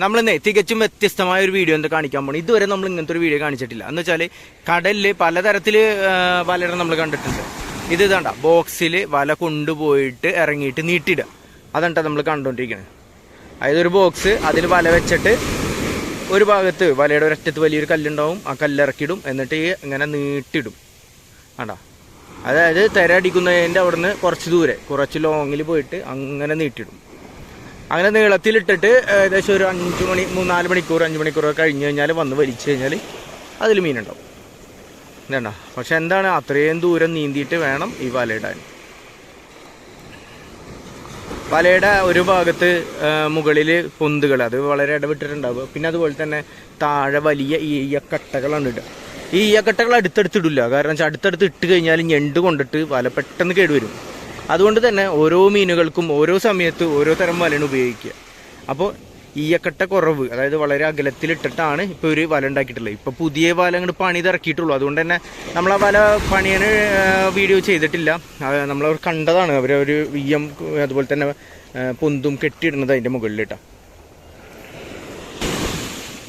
നമ്മളിന്നേ തികച്ചും വ്യത്യസ്തമായ ഒരു വീഡിയോ എന്താ കാണിക്കാൻ പോകണം ഇതുവരെ നമ്മൾ ഇങ്ങനത്തെ ഒരു വീഡിയോ കാണിച്ചിട്ടില്ല. എന്ന് വെച്ചാൽ കടലിൽ പലതരത്തിൽ വലയിടം നമ്മൾ കണ്ടിട്ടുണ്ട്. ഇത് ഇതാണ്ട ബോക്സിൽ വല കൊണ്ടുപോയിട്ട് ഇറങ്ങിയിട്ട് നീട്ടിയിടുക. അതാണ് നമ്മൾ കണ്ടുകൊണ്ടിരിക്കുന്നത് അതായത് ഒരു ബോക്സ് അതിൽ വല വെച്ചിട്ട് ഒരു ഭാഗത്ത് വലയുടെ ഒരറ്റത്ത് വലിയൊരു കല്ലുണ്ടാവും ആ കല്ലിറക്കിയിടും എന്നിട്ട് ഈ ഇങ്ങനെ നീട്ടിടും ആണ്ടാ അതായത് തിര അടിക്കുന്നതിന്റെ അവിടുന്ന് കുറച്ച് ദൂരെ കുറച്ച് ലോങ്ങിൽ പോയിട്ട് അങ്ങനെ നീട്ടിടും അങ്ങനെ നീളത്തിലിട്ടിട്ട് ഏകദേശം ഒരു അഞ്ച് മണി മൂന്നാൽ മണിക്കൂർ അഞ്ച് മണിക്കൂർ കഴിഞ്ഞ് കഴിഞ്ഞാൽ വന്ന് വലിച്ചു കഴിഞ്ഞാൽ അതിൽ മീനുണ്ടാവും. വേണ്ട പക്ഷെ എന്താണ് അത്രയും ദൂരം നീന്തിയിട്ട് വേണം ഈ വലയിടാൻ. വലയുടെ ഒരു ഭാഗത്ത് മുകളിൽ പൊന്തുകൾ അത് വളരെ ഇടവിട്ടിട്ടുണ്ടാവുക. പിന്നെ അതുപോലെ തന്നെ താഴെ വലിയ ഈയക്കട്ടകളാണ് ഇടുക. ഈ ഈയക്കട്ടകൾ അടുത്തടുത്തിടില്ല കാരണം വെച്ചാൽ അടുത്തടുത്ത് ഇട്ട് കഴിഞ്ഞാൽ ഞണ്ട് കൊണ്ടിട്ട് വല പെട്ടെന്ന് കേടുവരും. അതുകൊണ്ട് തന്നെ ഓരോ മീനുകൾക്കും ഓരോ സമയത്ത് ഓരോ തരം വലയാണ് ഉപയോഗിക്കുക. അപ്പോൾ ഈയക്കട്ട കുറവ് അതായത് വളരെ അകലത്തിലിട്ടിട്ടാണ് ഇപ്പോൾ ഒരു വല ഉണ്ടാക്കിയിട്ടുള്ളത്. ഇപ്പോൾ പുതിയ വല അങ്ങോട്ട് പണി ഇറക്കിയിട്ടുള്ളൂ. അതുകൊണ്ട് തന്നെ നമ്മൾ ആ വല പണിയന് വീഡിയോ ചെയ്തിട്ടില്ല. നമ്മൾ കണ്ടതാണ്. അവർ ഒരു വിയ്യം അതുപോലെ തന്നെ പൊന്തും കെട്ടിയിടുന്നത് അതിന്റെ മുകളിലിട്ടാണ്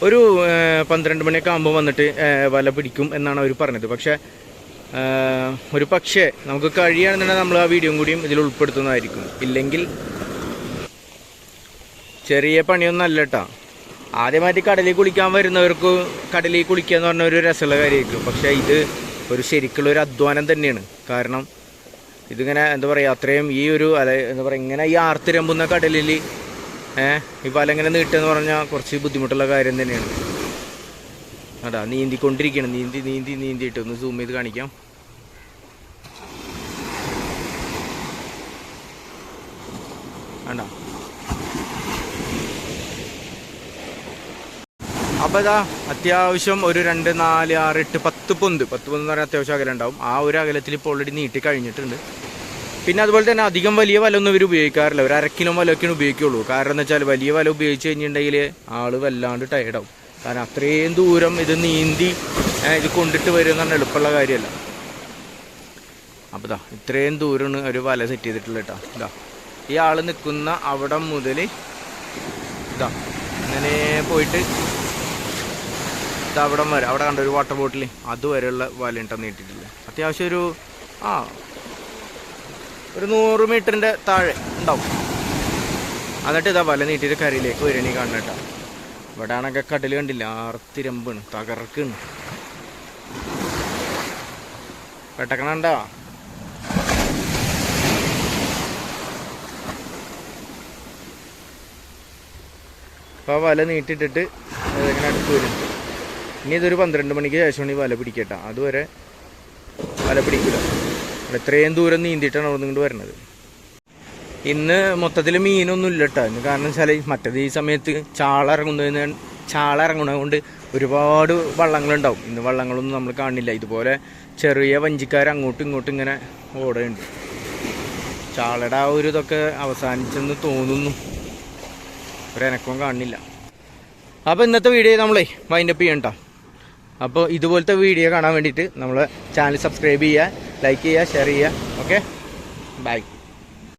ഒരു പന്ത്രണ്ട് മണിയൊക്കെ ആകുമ്പോൾ വന്നിട്ട് വല പിടിക്കും എന്നാണ് അവർ പറഞ്ഞത്. പക്ഷേ ഒരു പക്ഷേ നമുക്ക് കഴിയുകയാണെന്നുണ്ടെങ്കിൽ നമ്മൾ ആ വീഡിയോയും കൂടിയും ഇതിൽ ഉൾപ്പെടുത്തുന്നതായിരിക്കും. ഇല്ലെങ്കിൽ ചെറിയ പണിയൊന്നും അല്ല കേട്ടോ ആദ്യമായിട്ട് കടലിൽ കുളിക്കാൻ വരുന്നവർക്ക് കടലിൽ കുളിക്കുക എന്ന് പറഞ്ഞ ഒരു രസമുള്ള കാര്യമായിരിക്കും. പക്ഷേ ഇത് ഒരു ശരിക്കുള്ള ഒരു അധ്വാനം തന്നെയാണ്. കാരണം ഇതിങ്ങനെ എന്താ പറയുക അത്രയും ഈ ഒരു അല എന്താ പറയുക ഇങ്ങനെ ഈ ആർത്തിരമ്പുന്ന കടലിൽ ഈ വല ഇങ്ങനെ നീട്ടുക എന്ന് പറഞ്ഞാൽ കുറച്ച് ബുദ്ധിമുട്ടുള്ള കാര്യം തന്നെയാണ്. അടാ നീന്തിക്കൊണ്ടിരിക്കണം നീന്തി നീന്തി നീന്തിയിട്ട് ഒന്ന് സൂം ചെയ്ത് കാണിക്കാം. വേണ്ട അപ്പോൾ ഇതാ അത്യാവശ്യം ഒരു രണ്ട് നാല് ആറ് എട്ട് പത്ത് പൊന്ത്. പത്ത് പൊന്ത് എന്ന് പറഞ്ഞാൽ അത്യാവശ്യം അകലം ഉണ്ടാവും ആ ഒരു അകലത്തിൽ ഇപ്പോൾ ഓൾറെഡി നീട്ടി കഴിഞ്ഞിട്ടുണ്ട്. പിന്നെ അതുപോലെ തന്നെ അധികം വലിയ വല ഒന്നും ഇവർ ഉപയോഗിക്കാറില്ല. ഒരു അരക്കിലും കിലോ വലയൊക്കെയാണ് ഉപയോഗിക്കുള്ളൂ. കാരണം എന്ന് വെച്ചാൽ വലിയ വല ഉപയോഗിച്ച് കഴിഞ്ഞിട്ടുണ്ടെങ്കിൽ ആൾ വല്ലാണ്ട് ടയർഡാവും കാരണം അത്രയും ദൂരം ഇത് നീന്തി ഇത് കൊണ്ടിട്ട് വരും എന്ന് പറഞ്ഞാൽ എളുപ്പമുള്ള കാര്യമല്ല. അപ്പോൾ ഇതാ ഇത്രയും ദൂരമാണ് ഒരു വല സെറ്റ് ചെയ്തിട്ടുള്ളത് കേട്ടോ. ഇതാ ഈ ആൾ നിൽക്കുന്ന അവിടെ മുതൽ ഇതാ അങ്ങനെ പോയിട്ട് അവിടം വരെ അവിടെ കണ്ട ഒരു വാട്ടർ ബോട്ടിൽ അതുവരെയുള്ള വല ഉണ്ടെന്ന് നീട്ടിട്ടില്ല അത്യാവശ്യം ഒരു ആ ഒരു നൂറ് മീറ്ററിന്റെ താഴെ ഉണ്ടാവും എന്നിട്ട് ഇതാ വല നീട്ടിയിട്ട് കരയിലേക്ക് വരണി കാണണം കേട്ടോ. ഇവിടെ ആണെങ്കിൽ കടൽ കണ്ടില്ല ആർത്തിരമ്പാണ് തകർക്കാണ്. പെട്ടക്കണണ്ടാ? ആ വല നീട്ടിട്ടിട്ട് ഇങ്ങനെ അടുത്ത് വരുന്നുണ്ട് ഇനി ഇതൊരു പന്ത്രണ്ട് മണിക്ക് ശേഷമാണ് ഈ വല പിടിക്കട്ടെ അതുവരെ വല പിടിക്കില്ല. എത്രയും ദൂരം നീന്തിയിട്ടാണ് അവിടെ ഇങ്ങോട്ട് വരുന്നത്. ഇന്ന് മൊത്തത്തിൽ മീനൊന്നും ഇല്ല കേട്ടോ ഇന്ന് കാരണം വെച്ചാൽ മറ്റേത് ഈ സമയത്ത് ചാള ഇറങ്ങുന്നതിന് ചാള ഇറങ്ങുന്നത് കൊണ്ട് ഒരുപാട് വള്ളങ്ങളുണ്ടാവും. ഇന്ന് വള്ളങ്ങളൊന്നും നമ്മൾ കാണില്ല. ഇതുപോലെ ചെറിയ വഞ്ചിക്കാർ അങ്ങോട്ടും ഇങ്ങോട്ടും ഇങ്ങനെ ഓടുന്നുണ്ട് ചാളയുടെ ആ ഒരു ഇതൊക്കെ അവസാനിച്ചെന്ന് തോന്നുന്നു. ഒരനക്കവും കാണുന്നില്ല അപ്പോൾ ഇന്നത്തെ വീഡിയോ നമ്മളെ വൈൻഡപ്പ് ചെയ്യണ്ട. അപ്പോൾ ഇതുപോലത്തെ വീഡിയോ കാണാൻ വേണ്ടിയിട്ട് നമ്മൾ ചാനൽ സബ്സ്ക്രൈബ് ചെയ്യുക ലൈക്ക് ചെയ്യുക ഷെയർ ചെയ്യുക. Okay bye